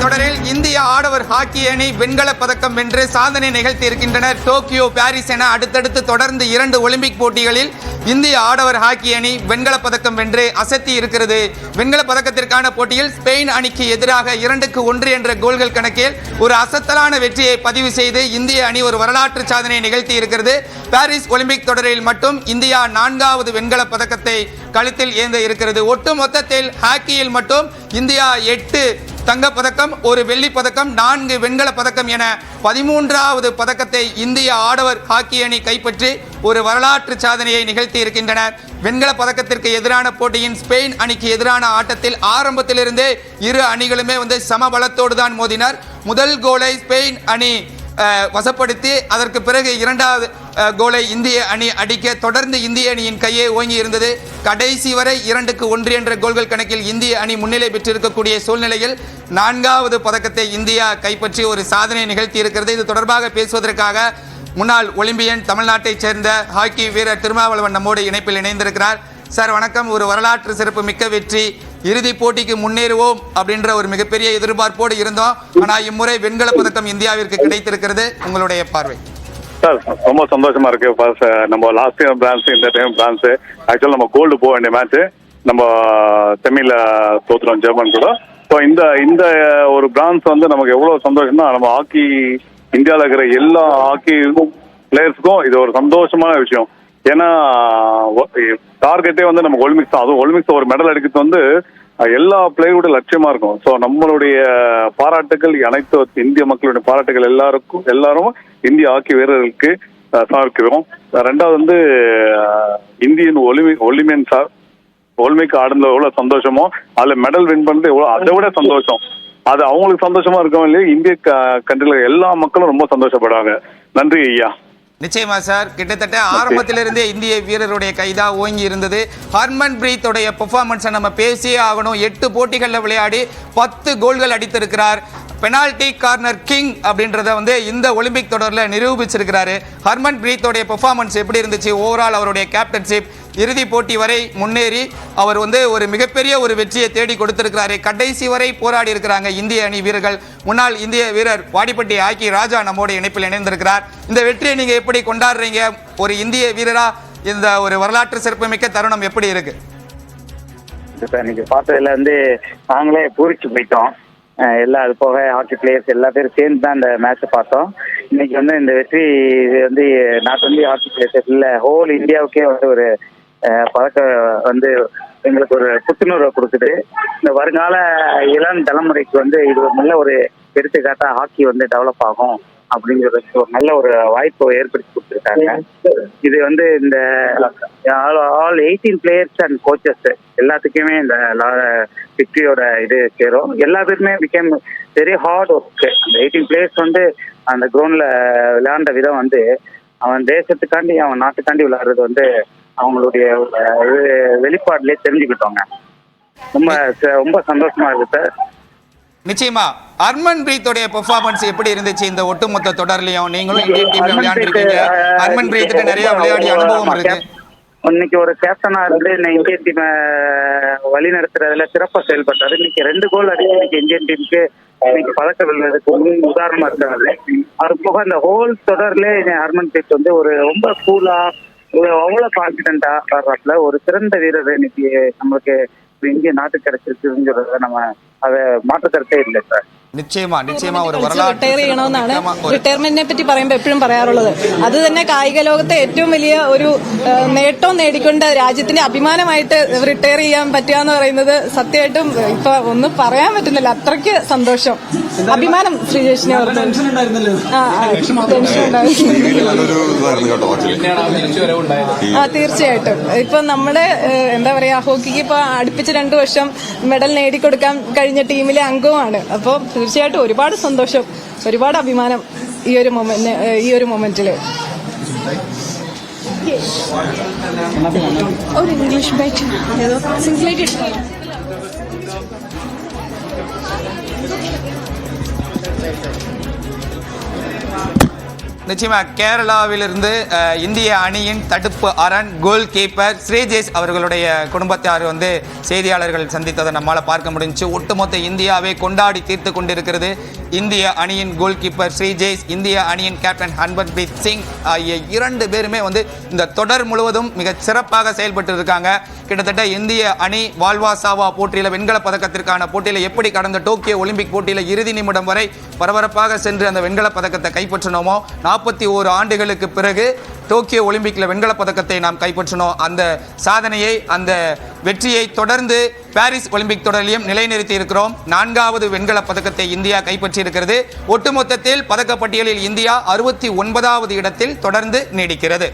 தொடரில் இந்திய ஆடவர் ஹாக்கி அணி வெண்கல பதக்கம் வென்று சாதனை நிகழ்த்தி இருக்கின்றனர். டோக்கியோ பாரிஸ் என அடுத்தடுத்து தொடர்ந்து இரண்டு ஒலிம்பிக் போட்டிகளில் இந்திய ஆடவர் ஹாக்கி அணி வெண்கல பதக்கம் வென்று அசத்தி இருக்கிறது. வெண்கல பதக்கத்திற்கான போட்டியில் ஸ்பெயின் அணிக்கு எதிராக இரண்டுக்கு ஒன்று என்ற கோல்கள் கணக்கில் ஒரு அசத்தலான வெற்றியை பதிவு செய்து இந்திய அணி ஒரு வரலாற்று சாதனையை நிகழ்த்தி இருக்கிறது. பாரிஸ் ஒலிம்பிக் தொடரில் மட்டும் இந்தியா நான்காவது வெண்கல பதக்கத்தை கழுத்தில் ஏந்த இருக்கிறது. ஒட்டுமொத்தத்தில் ஹாக்கியில் மட்டும் இந்தியா எட்டு தங்கப் பதக்கம் ஒரு வெள்ளி பதக்கம் நான்கு வெண்கல பதக்கம் என பதிமூன்றாவது பதக்கத்தை இந்திய ஆடவர் ஹாக்கி அணி கைப்பற்றி ஒரு வரலாற்று சாதனையை நிகழ்த்தி இருக்கின்றனர். வெண்கல பதக்கத்திற்கு எதிரான போட்டியின் ஸ்பெயின் அணிக்கு எதிரான ஆட்டத்தில் ஆரம்பத்திலிருந்தே இரு அணிகளுமே வந்து சமபலத்தோடு தான் மோதினர். முதல் கோலை ஸ்பெயின் அணி வசப்படுத்தி அதற்கு பிறகு இரண்டாவது கோலை இந்திய அணி அடிக்க தொடர்ந்து இந்திய அணியின் கையே ஓங்கி இருந்தது. கடைசி வரை இரண்டுக்கு ஒன்று என்ற கோல்கள் கணக்கில் இந்திய அணி முன்னிலை பெற்றிருக்கக்கூடிய சூழ்நிலையில் நான்காவது பதக்கத்தை இந்தியா கைப்பற்றி ஒரு சாதனை நிகழ்த்தி இருக்கிறது. இது தொடர்பாக பேசுவதற்காக முன்னாள் ஒலிம்பியன் தமிழ்நாட்டைச் சேர்ந்த ஹாக்கி வீரர் திருமாவளவன் நம்மோடு இணைப்பில் இணைந்திருக்கிறார். சார் வணக்கம். ஒரு வரலாற்று சிறப்பு மிக்க வெற்றி. இறுதிப் போட்டிக்கு முன்னேறுவோம் அப்படின்ற ஒரு மிகப்பெரிய எதிர்பார்ப்போடு இருந்தோம். ஆனால் இம்முறை வெண்கல பதக்கம் இந்தியாவிற்கு கிடைத்திருக்கிறது உங்களுடைய பார்வை. சார் ரொம்ப சந்தோஷமா இருக்கு. First, நம்ம லாஸ்ட் டைம் பிரான்ஸ் இந்த டைம் பிரான்ஸ் ஆக்சுவலா நம்ம கோல்டு போக வேண்டிய மேட்ச் நம்ம செமில தோத்துறோம் ஜெர்மன் கூட. ஸோ இந்த இந்த ஒரு பிரான்ஸ் வந்து நமக்கு எவ்வளவு சந்தோஷம்னா நம்ம ஹாக்கி இந்தியாவில் இருக்கிற எல்லா ஹாக்கி பிளேயர்ஸுக்கும் இது ஒரு சந்தோஷமான விஷயம். ஏன்னா டார்கெட்டே வந்து நம்ம ஒலிம்பிக்ஸ் தான். அதுவும் ஒலிம்பிக்ஸ் ஒரு மெடல் எடுக்கிறது வந்து எல்லா பிளேயரோட லட்சியமா இருக்கும். ஸோ நம்மளுடைய பாராட்டுகள் அனைத்து இந்திய மக்களுடைய பாராட்டுகள் எல்லாருக்கும் எல்லாரும் இந்திய ஹாக்கி வீரர்களுக்கு சமர்ப்பிக்கிறோம் ரெண்டாவது வந்து இந்தியன் ஒலிமி ஒலிமியன் சார். ஒலிமிக்கு ஆடுனது எவ்வளவு சந்தோஷமோ அதுல மெடல் வின் பண்ணது எவ்வளவு அதை விட சந்தோஷம். அது அவங்களுக்கு சந்தோஷமா இருக்கவும் இல்லையா இந்திய கண்ட்ரில எல்லா மக்களும் ரொம்ப சந்தோஷப்படுவாங்க. நன்றி ஐயா. நிச்சயமா சார் கிட்டத்தட்ட ஆரம்பத்திலிருந்தே இந்திய வீரருடைய கைதா ஓங்கி இருந்தது. ஹர்மன் பிரீத்துடைய பெர்ஃபார்மன்ஸை நம்ம பேசியே ஆகணும். எட்டு போட்டிகளில் விளையாடி பத்து கோல்கள் அடித்திருக்கிறார். பெனால்டி கார்னர் கிங் அப்படின்றத வந்து இந்த ஒலிம்பிக் தொடரில் நிரூபிச்சிருக்கிறாரு. ஹர்மன் பிரீத்தோடைய பெர்ஃபார்மன்ஸ் எப்படி இருந்துச்சு? ஓவரால் அவருடைய கேப்டன்ஷிப் இறுதி போட்டி வரை முன்னேறி அவர் வந்து ஒரு மிகப்பெரிய ஒரு வெற்றியை தேடி கொடுத்திருக்கிறாரு. கடைசி வரை போராடி இருக்கிறாங்க இந்திய அணி வீரர்கள். முன்னாள் இந்திய வீரர் வாடிப்பட்டி ஆக்கி ராஜா நம்மோட இணைப்பில் இணைந்திருக்கிறார். இந்த வெற்றியை நீங்க எப்படி கொண்டாடுறீங்க? ஒரு இந்திய வீரரா? இந்த ஒரு வரலாற்று சிறப்புமிக்க தருணம் எப்படி இருக்கு? இப்ப பார்த்ததுல வந்து நாங்களே பூரிச்சு போயிட்டோம். எல்லா அது போக ஹாக்கி பிளேயர்ஸ் எல்லா பேரும் சேர்ந்து தான் இந்த மேட்ச்சை பார்த்தோம். இன்னைக்கு வந்து இந்த வெற்றி இது வந்து நாட் ஒன்லி ஹாக்கி பிளேயர்ஸ் இல்லை ஹோல் இந்தியாவுக்கே வந்து ஒரு பழக்கம் வந்து எங்களுக்கு ஒரு புத்துணர்வை கொடுக்குது. இந்த வருங்கால இளம் தலைமுறைக்கு வந்து இது நல்ல ஒரு எடுத்துக்காட்டா ஹாக்கி வந்து டெவலப் ஆகும். அப்படிங்கிறதுக்கு ஒரு நல்ல ஒரு வாய்ப்பை ஏற்படுத்தி கொடுத்துருக்காங்க. இது வந்து இந்த all eighteen players and coaches எல்லாத்துக்குமே இந்த விக்டரியோட இது சேரும். எல்லா பேருமே பிகேம் வெரி ஹார்ட் ஒர்க் அந்த எயிட்டீன் பிளேயர்ஸ் வந்து அந்த கிரவுண்ட்ல விளையாண்ட விதம் வந்து அவன் தேசத்துக்காண்டி அவன் நாட்டுக்காண்டி விளையாடுறது வந்து அவங்களுடைய வெளிப்பாடுலேயே இது வெளிப்பாடுலயே தெரிஞ்சுக்கிட்டோங்க ரொம்ப ச- ரொம்ப சந்தோஷமா இருக்கு சார். நிச்சயமா ஹர்மன் பிரீத்தோடைய பெர்ஃபார்மன்ஸ் எப்படி இருந்துச்சு இந்த ஒட்டுமொத்த தொடர்லயும்? நீங்களும் இந்தியன் டீம்ல விளையாண்டுருக்கீங்க ஹர்மன் பிரீத்துக்கு நிறைய விளையாடிய அனுபவம் இருக்கு. இன்னைக்கு ஒரு கேப்டனா இருந்து இந்த இந்தியன் டீம் வழி நடத்துறதுல சிறப்பா செயல்பட்டாரு. இன்னைக்கு ரெண்டு கோல் அடிச்சு இன்னைக்கு இந்தியன் டீமுக்கு இன்னைக்கு பதக்கம் முன் உதாரணமா இருக்காரு அது போக இந்த ஹோல் தொடர்ல ஹர்மன் பிரீத் வந்து ஒரு ரொம்ப கூலா அவ்வளவு கான்பிடண்டா வர்றாப்புல ஒரு சிறந்த வீரர் இன்னைக்கு நம்மளுக்கு இந்திய நாட்டு கிடைச்சிருக்குங்கிறத நம்ம அதை மாற்று கருத்தே இல்லை சார் நிச்சயமா நிச்சயமா ஒரு റിട്ടയർ வரலாற்று ചെയ്യണമെന്നാണ് சிறப்புமிக்க ஒரு റിട്ടയർമെന്റിനെ പറ്റി പറയുമ്പോൾ എപ്പോഴും പറയാറുള്ളത് അത് തന്നെ കായിക ലോകത്തെ ഏറ്റവും വലിയ ഒരു ആ, നേട്ടം നേടിക്കൊണ്ട് രാജ്യത്തിന്റെ അഭിമാനമായിട്ട് റിട്ടയർ ചെയ്യാൻ പറ്റുക എന്ന് പറയുന്നത് സത്യമായിട്ടും ഇപ്പൊ ഒന്നും പറയാൻ പറ്റുന്നില്ല അത്രയ്ക്ക് സന്തോഷം അഭിമാനം ശ്രീജേഷിനെ ഓർത്ത് ആ ആ, ടെൻഷൻ ഉണ്ടായിരുന്നു നല്ലൊരു ഇതായിരുന്നു കേട്ടോ ആക്ച്വലി ആ തീർച്ചയായിട്ടും ഇപ്പൊ നമ്മുടെ ഏഹ്, എന്താ പറയാ ഹോക്കിക്ക് ഇപ്പൊ അടുപ്പിച്ച് രണ്ടു വർഷം മെഡൽ നേടിക്കൊടുക്കാൻ കഴിഞ്ഞ ടീമിലെ അംഗവുമാണ് അപ്പോൾ തീർച്ചയായിട്ടും ഒരുപാട് സന്തോഷം ഒരുപാട് അഭിമാനം ഈ ഒരു മൊമെന്റ് ഈ ഒരു മൊമെന്റിൽ ഒരു ഇംഗ്ലീഷ് ബൈറ്റ് நிச்சயமா கேரளாவிலிருந்து இந்திய அணியின் தடுப்பு அரண் கோல் கீப்பர் ஸ்ரீஜேஷ் அவர்களுடைய குடும்பத்தார் வந்து செய்தியாளர்கள் சந்தித்ததை நம்மால் பார்க்க முடிஞ்சுச்சு. ஒட்டுமொத்த இந்தியாவை கொண்டாடி தீர்த்து கொண்டிருக்கிறது இந்திய அணியின் கோல் கீப்பர் ஸ்ரீஜேஷ் இந்திய அணியின் கேப்டன் ஹன்பன்பிரீத் சிங் ஆகிய இரண்டு பேருமே வந்து இந்த தொடர் முழுவதும் மிக சிறப்பாக செயல்பட்டு இருக்காங்க. கிட்டத்தட்ட இந்திய அணி வால்வா சாவா போட்டியில் வெண்கல பதக்கத்திற்கான போட்டியில் எப்படி கடந்த டோக்கியோ ஒலிம்பிக் போட்டியில் இறுதி நிமிடம் வரை பரபரப்பாக சென்று அந்த வெண்கல பதக்கத்தை கைப்பற்றினோமோ நாற்பத்தி ஓரு ஆண்டுகளுக்கு பிறகு டோக்கியோ ஒலிம்பிக்கில் வெண்கல பதக்கத்தை நாம் கைப்பற்றினோம். அந்த சாதனையை அந்த வெற்றியை தொடர்ந்து பாரிஸ் ஒலிம்பிக் தொடரிலும் நிலைநிறுத்தி இருக்கிறோம். நான்காவது வெண்கல பதக்கத்தை இந்தியா கைப்பற்றி இருக்கிறது ஒட்டுமொத்தத்தில் பதக்கப்பட்டியலில் இந்தியா அறுபத்தி ஒன்பதாவது இடத்தில் தொடர்ந்து நீடிக்கிறது.